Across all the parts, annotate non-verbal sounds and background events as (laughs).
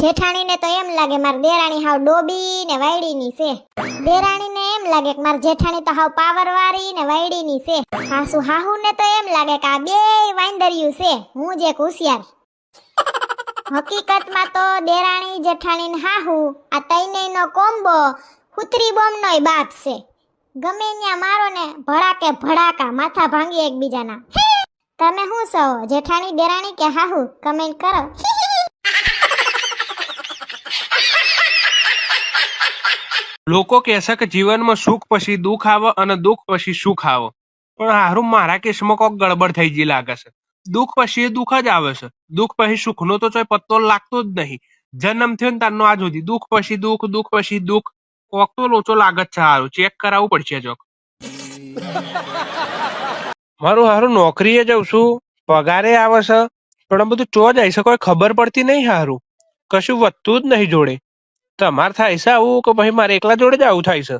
જેઠાણીને તો એમ લાગે માર દેરાણી હાવ ડોબી ને વાયડીની છે. દેરાણીને એમ લાગે કે માર જેઠાણી તો હાવ પાવર વાળી ને વાયડીની છે. હાસુ હાહુને તો એમ લાગે કે આ બે વાંદર્યું છે. હું જે હોશિયાર. હકીકતમાં તો દેરાણી, જેઠાણી ને હાહુ આ તૈનેયનો કોમ્બો કુતરી બોમ્બનોય બાપ છે. ગમે ત્યાં મારો ને ભડાકે ભડાકા માથા ભાંગી એકબીજાના. તમે શું છો? જેઠાણી, દેરાણી કે હાહુ? કમેન્ટ કરો. લોકો કહેશે કે જીવનમાં સુખ પછી દુઃખ આવે અને દુઃખ પછી સુખ આવે. પણ હારું, મારા કેસમાં કોક ગડબડ થઈ ગઈ લાગે છે. દુઃખ પછી દુઃખ જ આવે છે. દુઃખ પછી સુખનો તો ચોય પત્તો લાગતો જ નહીં. જન્મ થયો ને તારનો આજ સુધી. દુઃખ પછી દુઃખ દુઃખ પછી દુઃખ. કોક તો લોચો લાગે છે હારું. ચેક કરાવવું પડશે જોક મારું હારું, નોકરીએ જઉં છું. પગારે આવે છે. પણ આ બધું ચો જાય છે. કોઈ ખબર પડતી નહીં હારું. કશું વધતું જ નહીં જોડે. તમારે થાય છે આવું કે ભાઈ મારે એકલા જોડે જ આવું થાય છે?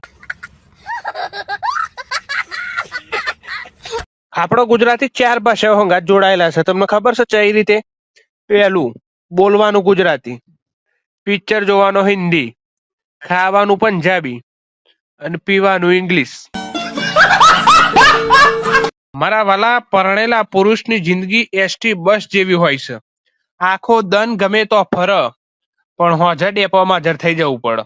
આપણો ગુજરાતી ચાર ભાષાઓ હંગાત જોડાયેલા છે. તમને ખબર છે કઈ રીતે? પહેલું, બોલવાનું ગુજરાતી. પિક્ચર જોવાનો હિન્દી. ખાવાનું પંજાબી. અને પીવાનું ઇંગ્લિશ. મારા વાલા પરણેલા પુરુષની જિંદગી એસટી બસ જેવી હોય છે. આખો દન ગમે તો ફર. પણ હોજર ડેપોમાં હાજર થઈ જવું પડે.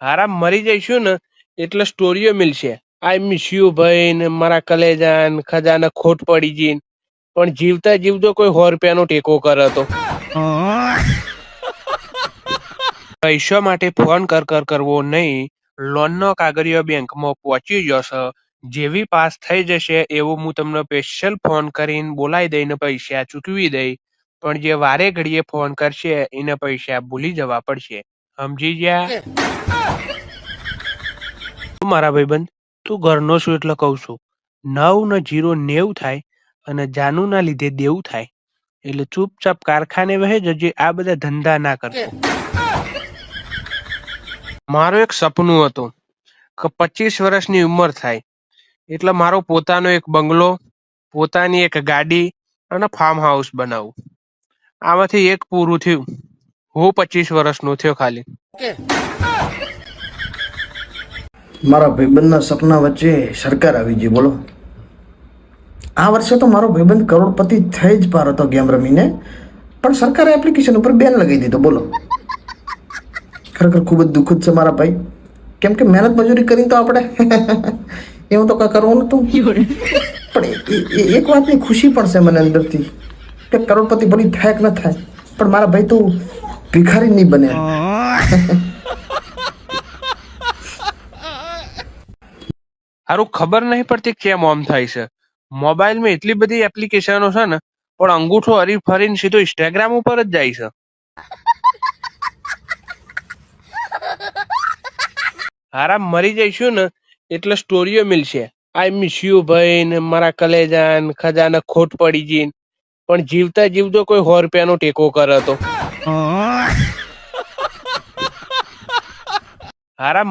હારા મરી જઈશું ને એટલે સ્ટોરીઓ મિલશે. આઈ મિસ યુ ભાઈ ને મારા કલેજાન, ખજાને ખોટ પડી જઈ પણ જીવતા જીવતો કોઈ સો રૂપિયાનો ટેકો કરે તો. પૈસા માટે ફોન કર કર કરવો નહીં. લોનનો કાગળિયો બેંકમાં પહોંચી જશે. જેવી પાસ થઈ જશે એવું હું તમને સ્પેશિયલ ફોન કરીને બોલાવી દઈને પૈસા ચૂકવી દઈ. પણ જે વારે ઘડીએ ફોન કરશે એને પૈસા ભૂલી જવા પડશે. સમજી ગયા? મારા ભાઈબંધ તું ઘરનો છું એટલે કહું છું. નવ ને જીરો નેવું થાય અને જાનુના લીધે દેવું થાય. એટલે ચૂપચાપ કારખાને વહે જજે આ બધા ધંધા ના કરતો. મારું એક સપનું હતું કે પચીસ વર્ષની ઉંમર થાય. એટલે મારો પોતાનો એક બંગલો પોતાની એક ગાડી અને ફાર્મ હાઉસ બનાવું. આમાંથી એક પૂરું થયું. હું પચીસ વર્ષનો થયો ખાલી. મારા ભાઈબંધના સપના વચ્ચે સરકાર આવી ગઈ બોલો. આ વર્ષે તો મારો ભાઈબંધ કરોડપતિ થઈ જ પાર હતો ગેમ રમીને. પણ સરકારે એપ્લિકેશન ઉપર બેન લગાવી દીધો બોલો. ખરેખર ખૂબ જ દુઃખદ છે મારા ભાઈ. કેમ કે મહેનત મજૂરી કરીને તો આપણે (laughs) એવું તો કાંઈ કરવું નતું (laughs) પણ એક વાતની ખુશી પણ છે મને અંદરથી. કે કરોડપતિ બની થાય કે ન થાય પણ મારા ભાઈ તું ભિખારી નહીં બને (laughs) હારું ખબર નહીં પડતી કેમ ઓમ થાય છે. મોબાઈલમાં એટલી બધી એપ્લિકેશનો છે ને પણ અંગૂઠો હરી ફરીને સીધો ઇન્સ્ટાગ્રામ ઉપર જ જાય છે. (laughs) હારા મરી જઈશું ને એટલે સ્ટોરીઓ મિલશે. આઈ મિસ યુ ભાઈ ને મારા કલેજાન ખજાના ખજાને ખોટ પડી ગઈ ને. પણ જીવતા જીવતો કોઈ સો રૂપિયાનો ટેકો કરે તો હારા